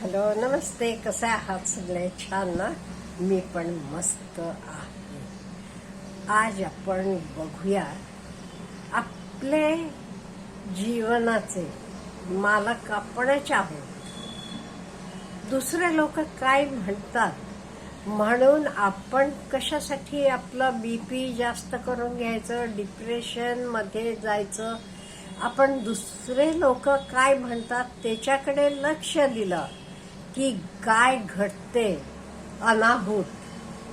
Hello नमस्ते कसे आहात सगळे? छान ना? मी पण मस्त आहे. आज आपण बघूया आपले जीवनाचे मालक आपणच आहोत. दुसरे लोक काय म्हणतात? म्हणून आपण कशासाठी आपलं बीपी जास्त करून घ्यायचं डिप्रेशनमध्ये जायचं? आपण दुसरे लोक काय म्हणतात? त्याच्याकडे लक्ष दिलं. की काय घडते अनाहूत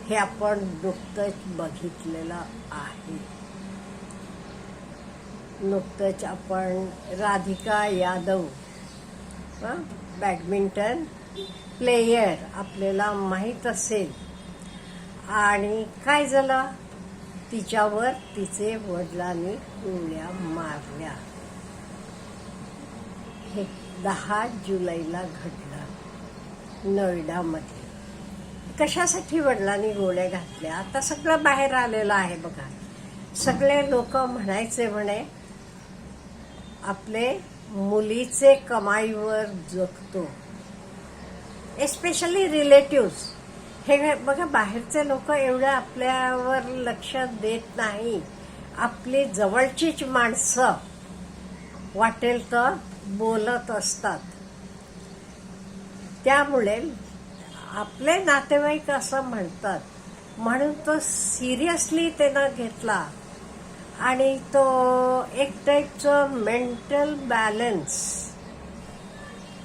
हे आपण नुकतंच बघितलेलं आहे. नुकतंच आपण राधिका यादव बॅडमिंटन प्लेयर आपल्याला माहीत असेल. आणि काय झालं? तिच्यावर तिचे वडिलांनी गोळ्या मारल्या. हे दहा जुलैला घडलं. नोएडामध्ये कशासाठी वडिलांनी गोळ्या घातल्या? आता सगळं बाहेर आलेलं आहे बघा. सगळे लोक म्हणायचे म्हणे आपले मुलीचे कमाईवर जगतो. एस्पेशली रिलेटिव्स हे बघा बाहेरचे लोक एवढं आपल्यावर लक्ष देत नाही. आपली जवळचीच माणसं वाटेल तर बोलत असतात. त्यामुळे आपले नातेवाईक असं म्हणतात. म्हणून तो सिरियसली त्यानं घेतला. आणि तो एक टाईपचं मेंटल बॅलन्स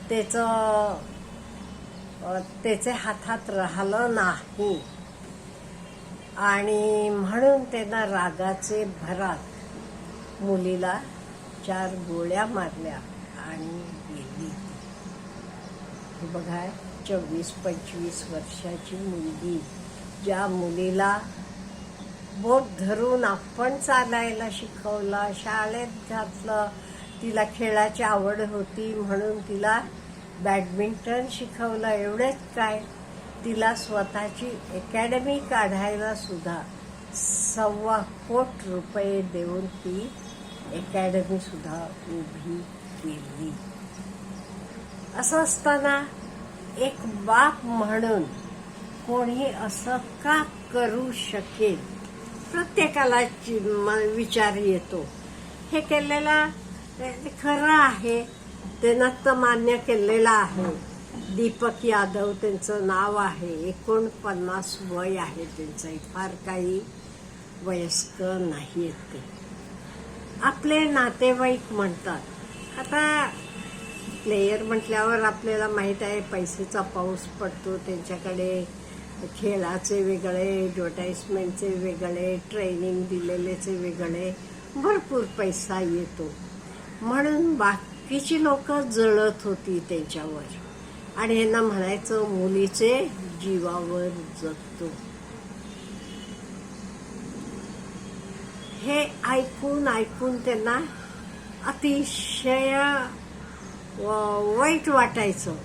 त्याचं त्याचे हातात राहिलं नाही. आणि म्हणून त्यांना रागाचे भरात मुलीला चार गोळ्या मारल्या आणि गेली. बघा चोवीस पंचवीस वर्षाची मुलगी. ज्या मुलीला बोट धरून आपण चालायला शिकवलं शाळेत घातलं तिला खेळाची आवड होती म्हणून तिला बॅडमिंटन शिकवलं एवढेच काय. तिला स्वतःची अकॅडमी काढायला सुद्धा सव्वा कोट रुपये देऊन ती अकॅडमी सुद्धा उभी केली. असं असताना एक बाप म्हणून कोणी असं का करू शकेल? प्रत्येकाला चि- म- विचार येतो. हे केलेला खरं आहे. त्यांना तर मान्य केलेलं आहे. दीपक यादव त्यांचं नाव आहे. एकोणपन्नास वय आहे त्यांचं फार काही वयस्क नाही ते. आपले नातेवाईक म्हणतात. आता प्लेयर म्हटल्यावर आपल्याला माहीत आहे पैसेचा पाऊस पडतो त्यांच्याकडे खेळाचे वेगळे ॲडव्हर्टाईजमेंटचे वेगळे ट्रेनिंग दिलेलेचे वेगळे भरपूर पैसा येतो. म्हणून बाकीची लोक जळत होती त्यांच्यावर. आणि यांना म्हणायचं मुलीचे जीवावर जगतो. हे ऐकून ऐकून त्यांना अतिशय वाईट वाटायचं.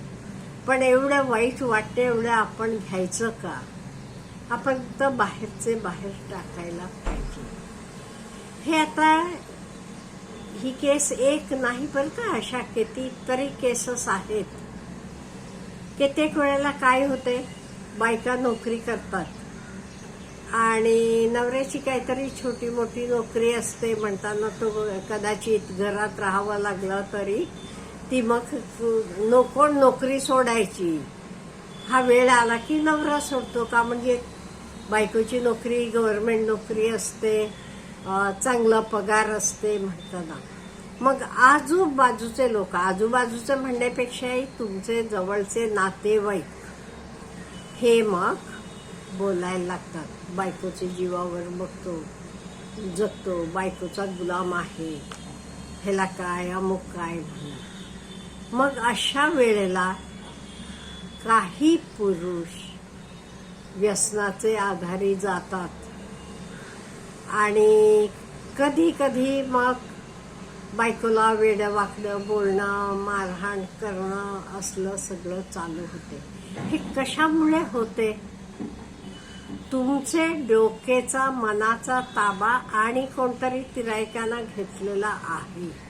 पण एवढं वाईट वाटते एवढं आपण घ्यायचं का? आपण तर बाहेरचे बाहेर टाकायला पाहिजे. हे आता ही केस एक नाही बरं का? अशा कितीतरी केसेस आहेत. कित्येक वेळेला काय होते? बायका नोकरी करतात. आणि नवऱ्याची काहीतरी छोटी मोठी नोकरी असते म्हणताना तो कदाचित घरात राहावं लागलं तरी ती मग नको नोकरी सोडायची. हा वेळ आला की नवरा सोडतो का? म्हणजे बायकोची नोकरी गव्हर्मेंट नोकरी असते चांगला पगार असते म्हणताना. मग आजूबाजूचे लोक आजूबाजूचे म्हणण्यापेक्षाही तुमचे जवळचे नातेवाईक हे मग बोलायला लागतात. बायकोचे जीवावर बघतो जगतो बायकोचा गुलाम आहे. ह्याला काय अमुक काय म्हणून. मग अशा वेळेला काही पुरुष व्यसनाचे आधारी जातात. आणि कधी कधी मग बायकोला वेड्या वाकडं बोलणं मारहाण करणं असलं सगळं चालू होते. हे कशामुळे होते? तुमचे डोकेचा मनाचा ताबा आणि कोणतरी तिरायकांना घेतलेला आहे.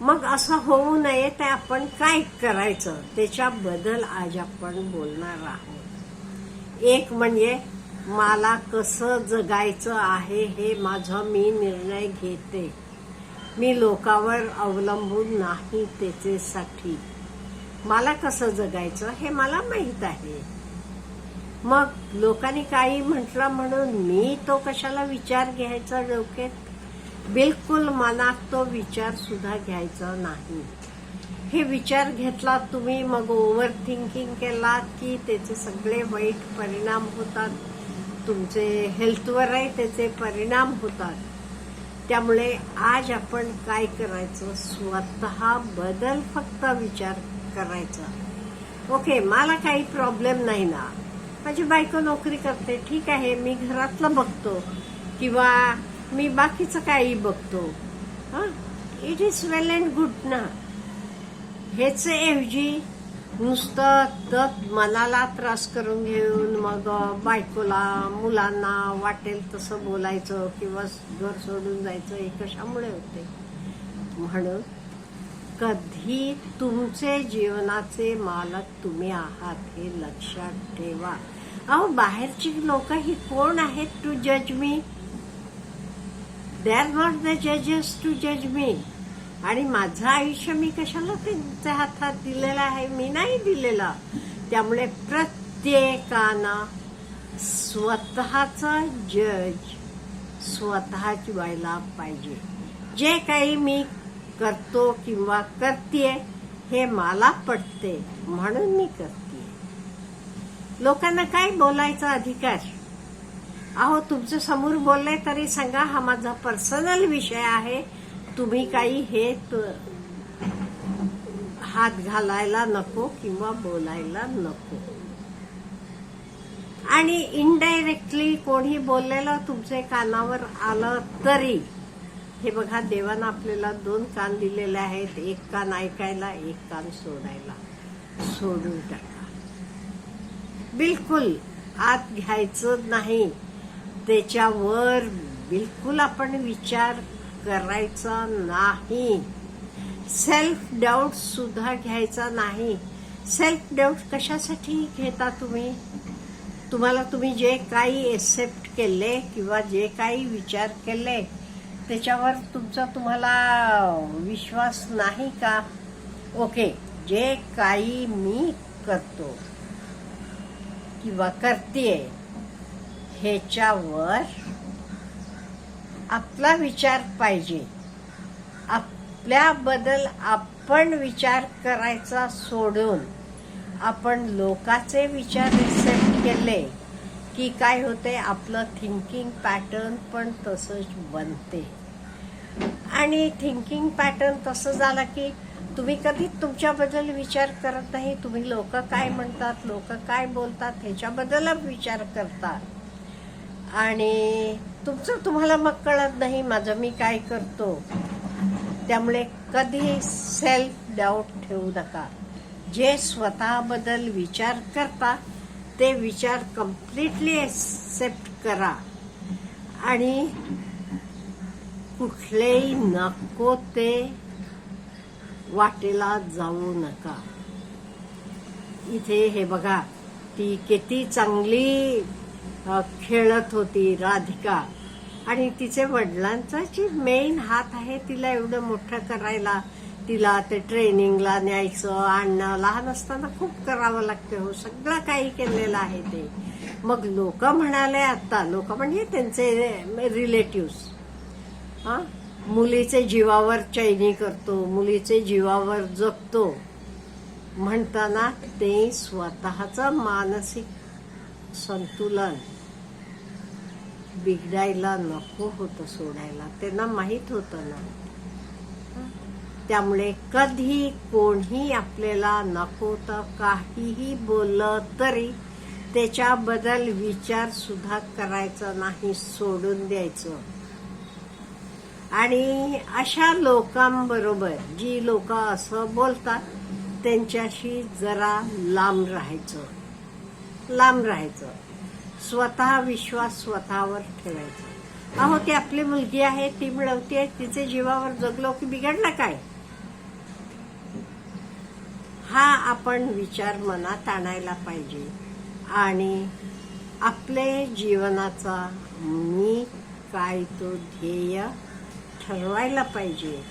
मग असं होऊ नये ते आपण काय करायचं? त्याच्याबद्दल आज आपण बोलणार आहोत. एक म्हणजे मला कसं जगायचं आहे हे माझं मी निर्णय घेते. मी लोकावर अवलंबून नाही त्याच्यासाठी. मला कसं जगायचं हे मला माहीत आहे. मग लोकांनी काही म्हटलं म्हणून मी तो कशाला विचार घ्यायचा डोक्यात? बिलकुल मनात तो विचार सुद्धा घ्यायचा नाही. हे विचार घेतला तुम्ही मग ओव्हर थिंकिंग केला की त्याचे सगळे वाईट परिणाम होतात. तुमचे हेल्थवरही त्याचे परिणाम होतात. त्यामुळे आज आपण काय करायचं? स्वतः बदल फक्त विचार करायचा. ओके मला काही प्रॉब्लेम नाही ना. माझी बायको नोकरी करते ठीक आहे मी घरातलं बघतो. किंवा मी बाकीचं काही बघतो. It is well and good ना. हेच ऐवजी नुसतं तर मनाला त्रास करून घेऊन मग बायकोला मुलांना वाटेल तसं बोलायचं किंवा घर सोडून जायचं हे कशामुळे होते? म्हणून कधी तुमचे जीवनाचे मालक तुम्ही आहात हे लक्षात ठेवा. अहो बाहेरची लोक ही कोण आहेत टू जज मी दे आर नॉट द जजेस टू जज मी आणि माझं आयुष्य मी कशाला त्यांच्या हातात दिलेलं आहे? मी नाही दिलेलं. त्यामुळे प्रत्येकानं स्वतःचा जज स्वतःच व्हायला पाहिजे. जे काही मी करतो किंवा करते हे मला पटते. म्हणून मी करते लोकांना काय बोलायचा अधिकार? अहो तुमच्यासमोर बोलले तरी सांगा हा माझा पर्सनल विषय आहे. तुम्ही काही हे हात घालायला नको किंवा बोलायला नको. आणि इनडायरेक्टली कोणी बोललेलं तुमच्या कानावर आलं तरी हे बघा देवानं आपल्याला दोन कान दिलेले आहेत एक कान ऐकायला एक कान सोडायला. सोडून टाका. बिलकुल आत घ्यायचं नाही. त्याच्यावर बिलकुल आपण विचार करायचा नाही. सेल्फ डाऊट सुद्धा घ्यायचा नाही. सेल्फ डाऊट कशासाठी घेता तुम्ही? तुम्हाला तुम्ही जे काही एक्सेप्ट केले किंवा जे काही विचार केले त्याच्यावर तुमचा तुम्हाला विश्वास नाही का? ओके जे काही मी करतो किंवा करते ह्याच्यावर आपला विचार पाहिजे. आपल्याबद्दल आपण विचार करायचा सोडून आपण लोकाचे विचार रिसेप्ट केले की काय होते आपलं थिंकिंग पॅटर्न पण तसंच बनते. आणि थिंकिंग पॅटर्न तसं झालं की तुम्ही कधी तुमच्याबद्दल विचार करत नाही तुम्ही लोक काय म्हणतात लोक काय बोलतात ह्याच्याबद्दलच विचार करतात आणि तुमचं तुम्हाला मग कळत नाही माझं मी काय करतो? त्यामुळे कधी सेल्फ डाऊट ठेवू नका. जे स्वतःबद्दल विचार करता ते विचार कम्प्लिटली एक्सेप्ट करा. आणि कुठलेही नको ते वाटेला जाऊ नका. इथे हे बघा ती किती चांगली खेळत होती राधिका. आणि तिचे वडिलांचा जी मेन हात आहे तिला एवढं मोठं करायला तिला ते ट्रेनिंगला न्यायचं आणणं लहान असताना खूप करावं लागतं. हो सगळं काही केलेलं आहे ते. मग लोक म्हणाले आता लोक म्हणजे त्यांचे रिलेटिव्स हा मुलीचे जीवावर चैनी करतो मुलीचे जीवावर जगतो. म्हणताना ते स्वतःचं मानसिक संतुलन बिघडायला नको होतं सोडायला. त्यांना माहीत होतं ना. त्यामुळे कधी कोणी आपल्याला नको तर काहीही बोललं तरी त्याच्याबद्दल विचार सुद्धा करायचा नाही सोडून द्यायचं. आणि अशा लोकांबरोबर जी लोक असं बोलतात त्यांच्याशी जरा लांब राहायचं. लांब राहायचं. स्वतः विश्वास स्वतःवर ठेवायचा. अहो ती आपली मुलगी आहे ती मिळवते तिचे जीवावर जगलो की बिघडलं काय? हा आपण विचार मनात आणायला पाहिजे. आणि आपले जीवनाचा मी काय तो ध्येय ठरवायला पाहिजे.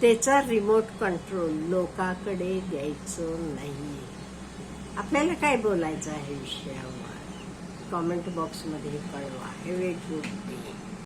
त्याचा रिमोट कंट्रोल लोकांकडे द्यायचं नाही. आपल्याला काय बोलायचं आहे विषयावर? कॉमेंट बॉक्समध्ये कळवा. हे वेट होते